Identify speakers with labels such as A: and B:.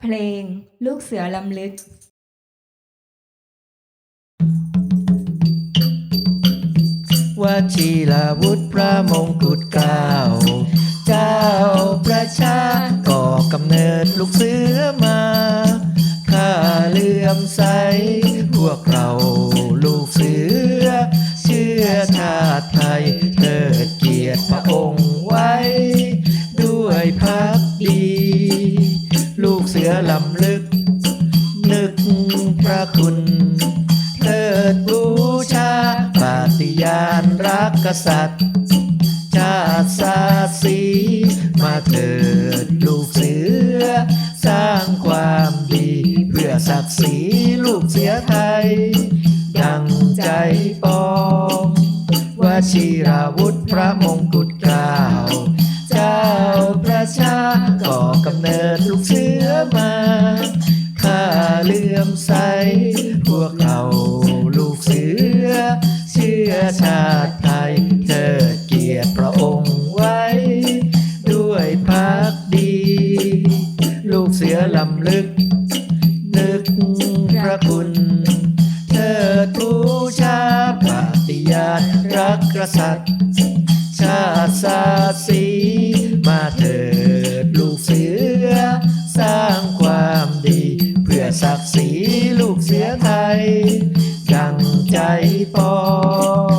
A: เพลงลูกเสือลำลึก
B: วชิลาวุธพระมงกุฎเกล้าเจ้าประชาก่อกำเนิดลูกเสือมาข้าเลื่อมใส พวกเราลูกเสือ เชื่อชาติไทยเทิดเกียรติพระองค์ไว้ ด้วยพักดี อลำลึก นึกพระคุณเทิดบูชาปาฏิญาณรักกษัตริย์ ชาติศาสีมาเถิดลูกเสือ สร้างความดี เพื่อศักดิ์ศรีลูกเสือไทย ดังใจปองวชิราวุธพระมงกุฎเกล้าเจ้า กเราลูกเสือ เชื่อชาติไทยเทิดเกียรติพระองค์ไว้ ด้วยพักดี ลูกเสือลำลึก นึกพระคุณเทิดบูชาปฏิญาณรักกษัตริย์ ชาติศาสตร์สีมาเถิด ไทย ดังใจปอง